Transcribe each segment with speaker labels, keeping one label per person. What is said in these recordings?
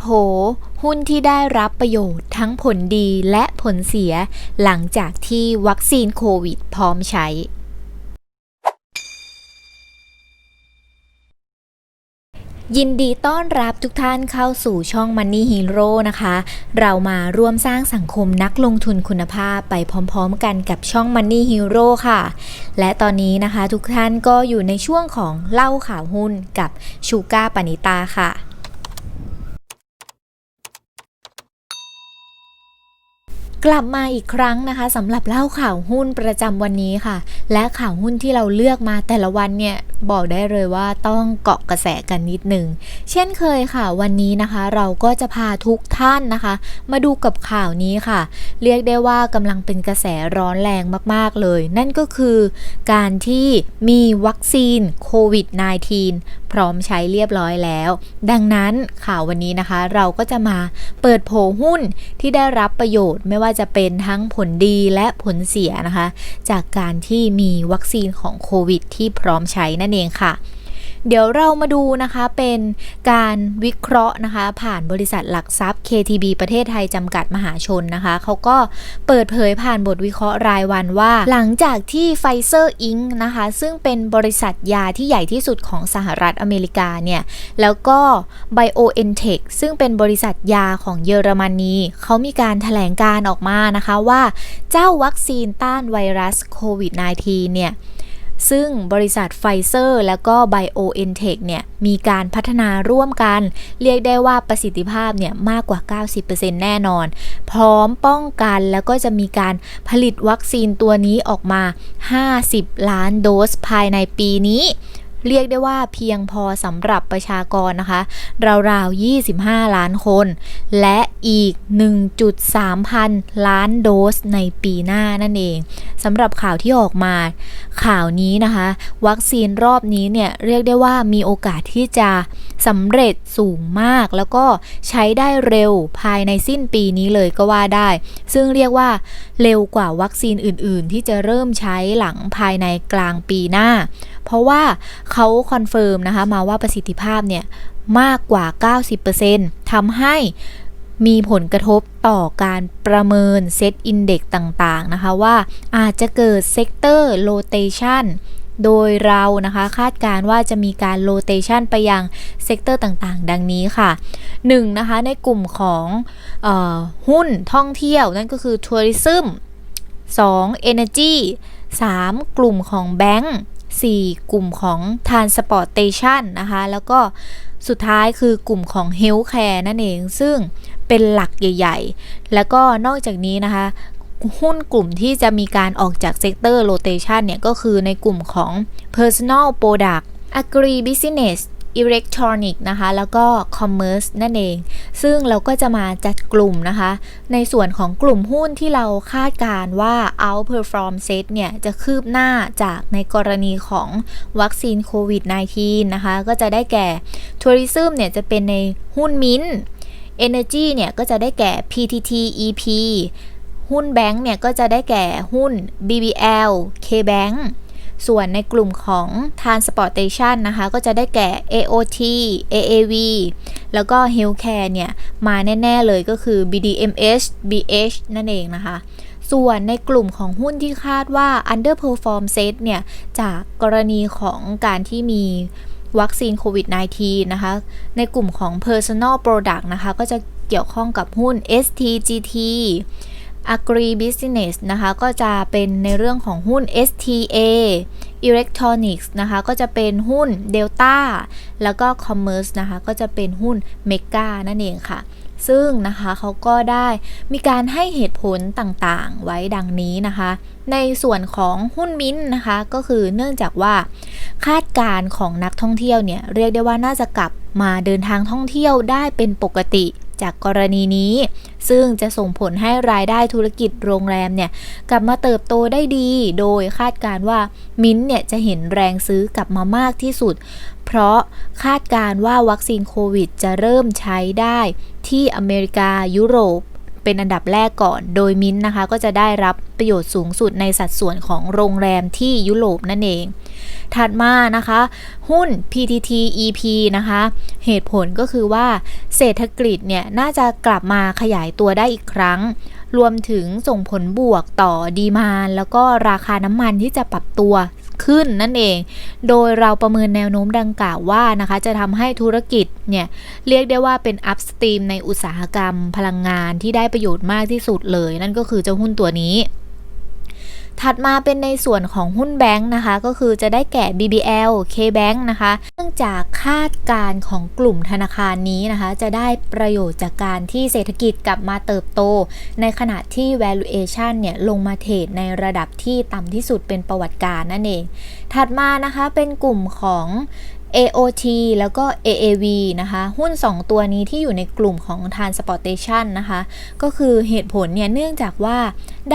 Speaker 1: โผ หุ้นที่ได้รับประโยชน์ทั้งผลดีและผลเสีย หลังจากที่วัคซีนโควิดพร้อมใช้ยินดีต้อนรับทุกท่านเข้าสู่ช่อง Money Hero นะคะ เรามาร่วมสร้างสังคมนักลงทุนคุณภาพไปพร้อมๆ กันกับช่อง Money Hero ค่ะ และตอนนี้นะคะทุกท่านก็อยู่ในช่วงของเล่าข่าวหุ้นกับชูก้าปณิตาค่ะ กลับมาอีกครั้งนะคะสำหรับเล่าข่าวหุ้นประจำวันนี้ค่ะ และข่าวหุ้นที่เราเลือกมาแต่ละวันเนี่ยบอกได้เลยว่าต้องเกาะกระแสกันนิดหนึ่งเช่นเคยค่ะวันนี้นะคะ เราก็จะพาทุกท่านนะคะ มาดูกับข่าวนี้ค่ะ เรียกได้ว่ากำลังเป็นกระแสร้อนแรงมากๆเลย นั่นก็คือการที่มีวัคซีนโควิด -19 พร้อมใช้เรียบร้อยแล้ว ดังนั้นข่าววันนี้นะคะ เราก็จะมาเปิดโผหุ้นที่ได้รับประโยชน์ไม่ว่าจะเป็นทั้งผลดีและผลเสียนะคะ จากการที่มีวัคซีนของโควิดที่พร้อมใช้นั่นเองค่ะ เดี๋ยวเรามาดูนะคะเป็นการวิเคราะห์นะคะ ผ่านบริษัทหลักทรัพย์ KTB ประเทศไทยจำกัดมหาชนนะคะ เขาก็เปิดเผยผ่านบทวิเคราะห์รายวันว่า หลังจากที่ไฟเซอร์อิงนะคะ ซึ่งเป็นบริษัทยาที่ใหญ่ที่สุดของสหรัฐอเมริกาเนี่ย แล้วก็ BioNTech ซึ่งเป็นบริษัทยาของเยอรมนีเขามีการถแถลงการออกมานะคะว่าเจ้าวัคซีนต้านไวรัสโควิด -19 เนี่ย ซึ่งบริษัทไฟเซอร์และก็ BioNTech เนี่ยมีการพัฒนาร่วมกัน เรียกได้ว่าประสิทธิภาพเนี่ยมากกว่า 90%แน่นอน พร้อมป้องกันแล้วก็จะมีการผลิตวัคซีนตัวนี้ออกมา 50 ล้านโดสภายในปีนี้ เรียกได้ว่าเพียงพอสำหรับประชากรนะคะ ราวๆ 25 ล้านคน และอีก 1.3 พันล้านโดสในปีหน้านั่นเองสำหรับข่าวที่ออกมาข่าวนี้นะคะ วัคซีนรอบนี้เนี่ยเรียกได้ว่ามีโอกาสที่จะสำเร็จสูงมาก แล้วก็ใช้ได้เร็วภายในสิ้นปีนี้เลยก็ว่าได้ ซึ่งเรียกว่าเร็วกว่าวัคซีนอื่น ๆ ที่จะเริ่มใช้หลังภายในกลางปีหน้า เพราะว่าเขาคอนเฟิร์มนะคะมาว่าประสิทธิภาพเนี่ยมากกว่า 90%ทำให้มีผลกระทบต่อการประเมินเซตอินเด็กต่างๆนะคะว่าอาจจะเกิดเซกเตอร์โลเตชันโดยเรานะคะคาดการว่าจะมีการโลเตชันไปยังเซกเตอร์ต่างๆ ดังนี้ค่ะ 1. นะคะในกลุ่มของออหุ้นท่องเที่ยวนั่นก็คือทัวริซึม 2. Energy 3. กลุ่มของแบงก์ 4. กลุ่มของ Transportation นะคะ แล้วก็สุดท้ายคือกลุ่มของ Healthcare นั่นเอง ซึ่งเป็นหลักใหญ่ ๆ แล้วก็นอกจากนี้นะคะหุ้นกลุ่มที่จะมีการออกจากเซกเตอร์โลเทชันเนี่ย ก็คือในกลุ่มของ Personal Product Agri Business อิเล็กทรอนิกส์นะคะ แล้วก็คอมเมอร์สนั่นเอง ซึ่งเราก็จะมาจัดกลุ่มนะคะ ในส่วนของกลุ่มหุ้นที่เราคาดการว่า outperform set เนี่ยจะคืบหน้าจากในกรณีของวัคซีนโควิด -19 นะคะ ก็จะได้แก่ทัวริซึมเนี่ยจะเป็นในหุ้นมิน Energy เนี่ยก็จะได้แก่ PTT EP หุ้นแบงก์เนี่ยก็จะได้แก่หุ้น BBL KBank ส่วนในกลุ่มของ Transportation นะคะ ก็จะได้แก่ AOT AAV แล้วก็ Healthcare เนี่ย มาแน่ ๆ เลยก็คือ BDMH BH นั่นเองนะคะ ส่วนในกลุ่มของหุ้นที่คาดว่า underperform set เนี่ย จากกรณีของการที่มีวัคซีนโควิด -19 นะคะ ในกลุ่มของ personal product นะคะ ก็จะเกี่ยวข้องกับหุ้น STGT Agri Business นะคะ ก็จะเป็นในเรื่องของหุ้น STA Electronics นะคะ ก็จะเป็นหุ้น Delta แล้วก็ Commerce นะคะ ก็จะเป็นหุ้น Mega นั่นเองค่ะ ซึ่งนะคะเขาก็ได้มีการให้เหตุผลต่างๆ ไว้ดังนี้นะคะ ในส่วนของหุ้นมิ้นนะคะ ก็คือเนื่องจากว่า คาดการของนักท่องเที่ยวเนี่ย เรียกได้ว่าน่าจะกลับมาเดินทางท่องเที่ยวได้เป็นปกติ จากกรณีนี้ ซึ่งจะส่งผลให้รายได้ธุรกิจโรงแรมเนี่ยกลับมาเติบโตได้ดี โดยคาดการว่ามิ้นเนี่ยจะเห็นแรงซื้อกลับมามากที่สุด เพราะคาดการว่าวัคซีนโควิดจะเริ่มใช้ได้ที่อเมริกายุโรป เป็นอันดับแรกก่อน โดยมิ้นท์นะคะ ก็จะได้รับประโยชน์สูงสุดในสัดส่วนของโรงแรมที่ยุโรปนั่นเอง ถัดมานะคะ หุ้น PTT EP นะคะ เหตุผลก็คือว่าเศรษฐกิจเนี่ย น่าจะกลับมาขยายตัวได้อีกครั้ง รวมถึงส่งผลบวกต่อดีมานแล้วก็ราคาน้ำมันที่จะปรับตัว ขึ้นนั่นเอง โดยเราประเมินแนวโน้มดังกล่าวว่านะคะจะทำให้ธุรกิจเนี่ยเรียกได้ว่าเป็นอัพสตรีมในอุตสาหกรรมพลังงานที่ได้ประโยชน์มากที่สุดเลย นั่นก็คือเจ้าหุ้นตัวนี้ ถัดมาเป็นในส่วนของหุ้นแบงค์นะคะ ก็คือจะได้แก่ BBL KBank นะคะ เนื่องจากคาดการณ์ของกลุ่มธนาคารนี้นะคะ จะได้ประโยชน์จากการที่เศรษฐกิจกลับมาเติบโต ในขณะที่ valuation เนี่ยลงมาเทรดในระดับที่ต่ำที่สุดเป็นประวัติการนั่นเอง ถัดมานะคะเป็นกลุ่มของ AOT แล้วก็ AAV นะคะ หุ้น 2 ตัวนี้ที่อยู่ในกลุ่มของ Transportation นะคะ ก็คือเหตุผลเนี่ย เนื่องจากว่า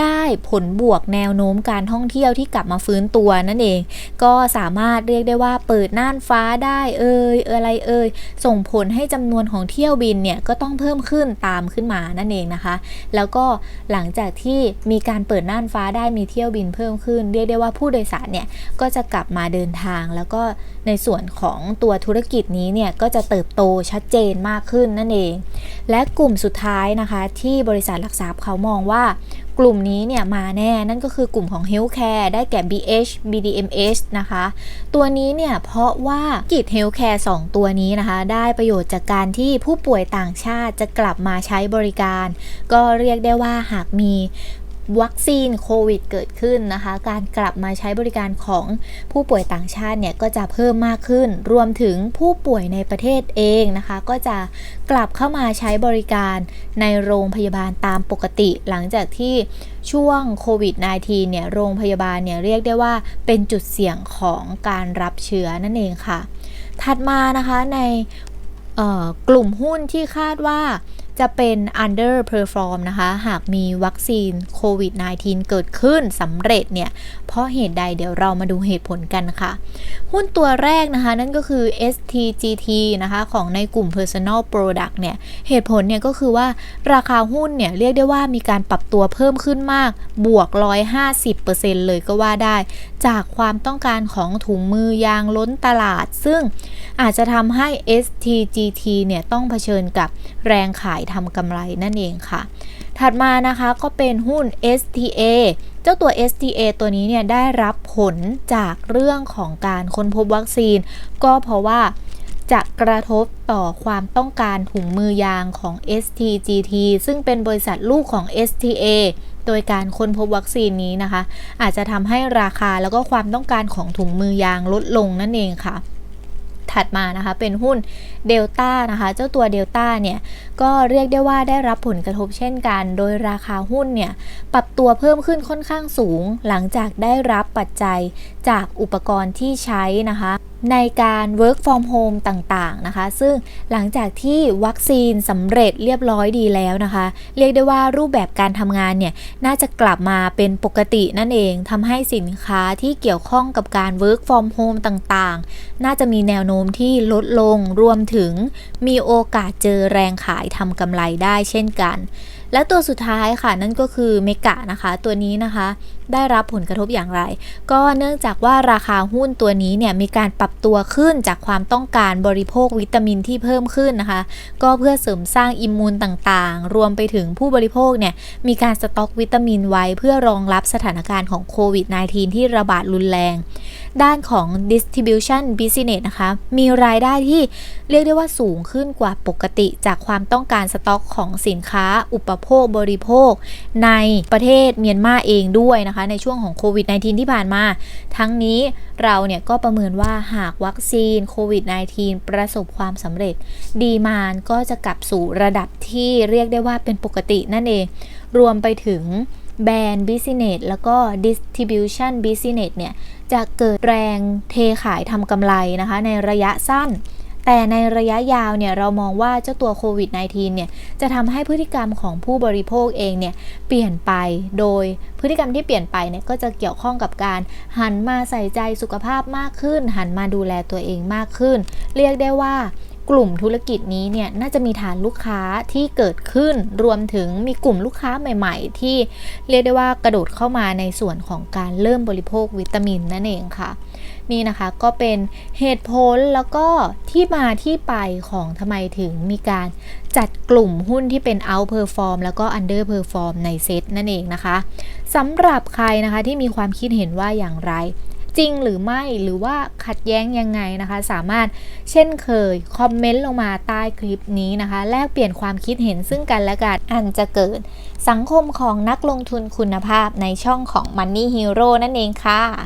Speaker 1: ได้ผลบวกแนวโน้มการท่องเที่ยวที่กลับมาฟื้นตัวนั่นเอง ก็สามารถเรียกได้ว่าเปิดน่านฟ้าได้เอ่ยอะไรเอ่ยส่งผลให้จำนวนของเที่ยวบินเนี่ยก็ต้องเพิ่มขึ้นตามขึ้นมานั่นเองนะคะ แล้วก็หลังจากที่มีการเปิดน่านฟ้าได้มีเที่ยวบินเพิ่มขึ้น เรียกได้ว่าผู้โดยสารเนี่ยก็จะกลับมาเดินทาง แล้วก็ในส่วนของตัวธุรกิจนี้เนี่ยก็จะเติบโตชัดเจนมากขึ้นนั่นเอง และกลุ่มสุดท้ายนะคะ ที่บริษัทหลักทรัพย์เขามองว่า กลุ่มนี้เนี่ยมาแน่นั่นก็คือกลุ่มของ Healthcare ได้แก่ BH BDMH นะคะ ตัวนี้เนี่ยเพราะว่ากิจ Healthcare 2 ตัวนี้นะคะ ได้ประโยชน์จากการที่ผู้ป่วยต่างชาติจะกลับมาใช้บริการ ก็เรียกได้ว่าหากมี วัคซีนโควิดเกิดขึ้นนะคะ การกลับมาใช้บริการของผู้ป่วยต่างชาติเนี่ยก็จะเพิ่มมากขึ้น รวมถึงผู้ป่วยในประเทศเองนะคะ ก็จะกลับเข้ามาใช้บริการในโรงพยาบาลตามปกติ หลังจากที่ช่วงโควิด -19 เนี่ยโรงพยาบาลเนี่ยเรียกได้ว่าเป็นจุดเสี่ยงของการรับเชื้อนั่นเองค่ะ ถัดมานะคะในกลุ่มหุ้นที่คาดว่า จะเป็น underperform นะคะ หากมีวัคซีนโควิด -19 เกิดขึ้นสำเร็จเนี่ย เพราะเหตุใดเดี๋ยวเรามาดูเหตุผลกันค่ะ หุ้นตัวแรกนะคะ นั่นก็คือ STGT นะคะ ของในกลุ่ม personal product เนี่ย เหตุผลเนี่ยก็คือว่าราคาหุ้นเนี่ย เรียกได้ว่ามีการปรับตัวเพิ่มขึ้นมาก บวก 150%เลยก็ว่าได้ จากความต้องการของถุงมือยางล้นตลาด ซึ่งอาจจะทำให้ STGT เนี่ยต้องเผชิญกับแรงขายทำกำไรนั่นเองค่ะ ถัดมานะคะก็เป็นหุ้น STA เจ้าตัว STA ตัวนี้เนี่ยได้รับผลจากเรื่องของการค้นพบวัคซีน ก็เพราะว่าจะกระทบต่อความต้องการถุงมือยางของ STGT ซึ่งเป็นบริษัทลูกของ STA โดยการค้นพบวัคซีนนี้นะคะ อาจจะทำให้ราคาแล้วก็ความต้องการของถุงมือยางลดลงนั่นเองค่ะ ถัดมานะคะ เป็นหุ้นเดลต้านะคะ เจ้าตัวเดลต้าเนี่ย ก็เรียกได้ว่าได้รับผลกระทบเช่นกัน โดยราคาหุ้นเนี่ย ปรับตัวเพิ่มขึ้นค่อนข้างสูง หลังจากได้รับปัจจัยจากอุปกรณ์ที่ใช้นะคะ ในการ work from home ต่างๆนะคะ ซึ่งหลังจากที่วัคซีนสำเร็จเรียบร้อยดีแล้วนะคะ เรียกได้ว่ารูปแบบการทำงานเนี่ย น่าจะกลับมาเป็นปกตินั่นเองทำให้สินค้าที่เกี่ยวข้องกับการ work from home ต่างๆ น่าจะมีแนวโน้มที่ลดลงรวมถึงมีโอกาสเจอแรงขายทำกำไรได้เช่นกัน และตัวสุดท้ายค่ะนั่นก็คือเมกะนะคะ ตัวนี้นะคะ ได้รับผลกระทบอย่างไร ก็เนื่องจากว่าราคาหุ้นตัวนี้เนี่ยมีการปรับตัวขึ้นจากความต้องการบริโภควิตามินที่เพิ่มขึ้นนะคะ ก็เพื่อเสริมสร้างอิมมูนต่างๆ รวมไปถึงผู้บริโภคเนี่ยมีการสต็อกวิตามินไว้เพื่อรองรับสถานการณ์ของโควิด -19 ที่ระบาดรุนแรง ด้านของ distribution business นะคะ มีรายได้ที่เรียกได้ว่าสูงขึ้นกว่าปกติจากความต้องการสต็อกของสินค้า อุปโภคบริโภค ในประเทศเมียนมาเองด้วยนะคะในช่วงของโควิด -19 ที่ผ่านมา ทั้งนี้เราเนี่ยก็ประเมินว่าหากวัคซีนโควิด -19 ประสบความสำเร็จ ดีมานก็จะกลับสู่ระดับที่เรียกได้ว่าเป็นปกตินั่นเอง รวมไปถึงแบรนด์บิสเนสแล้วก็ดิสทิบิวชันบิสเนสเนี่ย จะเกิดแรงเทขายทำกำไรนะคะ ในระยะสั้น แต่ในระยะยาวเนี่ยเรามองว่าเจ้าตัวโควิด -19 เนี่ยจะทำให้พฤติกรรมของผู้บริโภคเองเนี่ยเปลี่ยนไปโดยพฤติกรรมที่เปลี่ยนไปเนี่ยก็จะเกี่ยวข้องกับการหันมาใส่ใจสุขภาพมากขึ้น หันมาดูแลตัวเองมากขึ้น เรียกได้ว่า กลุ่มธุรกิจนี้เนี่ยน่าจะมีฐานลูกค้าที่เกิดขึ้นรวมถึงมีกลุ่มลูกค้าใหม่ ๆ ที่เรียกได้ว่ากระโดดเข้ามาในส่วนของการเริ่มบริโภควิตามินนั่นเองค่ะ นี่นะคะก็เป็นเหตุผลแล้วก็ที่มาที่ไปของทำไมถึงมีการจัดกลุ่มหุ้นที่เป็น out perform แล้วก็ under perform ในเซตนั่นเองนะคะสำหรับใครนะคะที่มีความคิดเห็นว่าอย่างไร จริงหรือไม่หรือว่าขัดแย้งยังไงนะคะ สามารถเช่นเคยคอมเมนต์ลงมาใต้คลิปนี้นะคะ แลกเปลี่ยนความคิดเห็นซึ่งกันและกันอันจะเกิด สังคมของนักลงทุนคุณภาพในช่องของ Money Hero นั่นเองค่ะ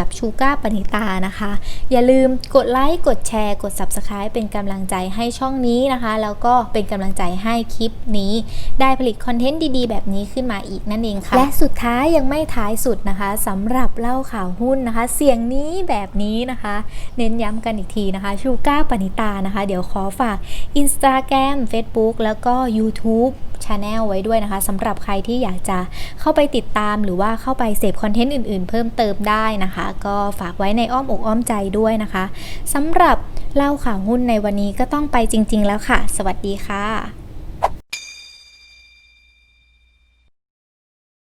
Speaker 1: ับกับชูก้าปณิตานะคะ อย่าลืมกดไลค์กดแชร์กด Subscribe เป็นกำลังใจให้ช่องนี้นะคะ แล้วก็เป็นกำลังใจให้คลิปนี้ ได้ผลิตคอนเทนต์ดีๆ แบบนี้ขึ้นมาอีกนั่นเองค่ะ และสุดท้ายยังไม่ท้ายสุดนะคะสำหรับเล่าข่าวหุ้นนะคะ เสียงนี้แบบนี้นะคะ เน้นย้ำกันอีกทีนะคะชูก้าปณิตานะคะ เดี๋ยวขอฝาก Instagram Facebook แล้วก็ YouTube Channel ไว้ด้วยนะคะสำหรับใครที่อยากจะเข้าไปติดตามหรือว่าเข้าไปเสพคอนเทนต์อื่นๆ เพิ่มเติมได้นะคะ ก็ฝากไว้ในอ้อมอกอ้อมใจด้วยนะคะสำหรับเล่าข่าวหุ้นในวันนี้ก็ต้องไปจริง ๆ แล้วค่ะ สวัสดีค่ะ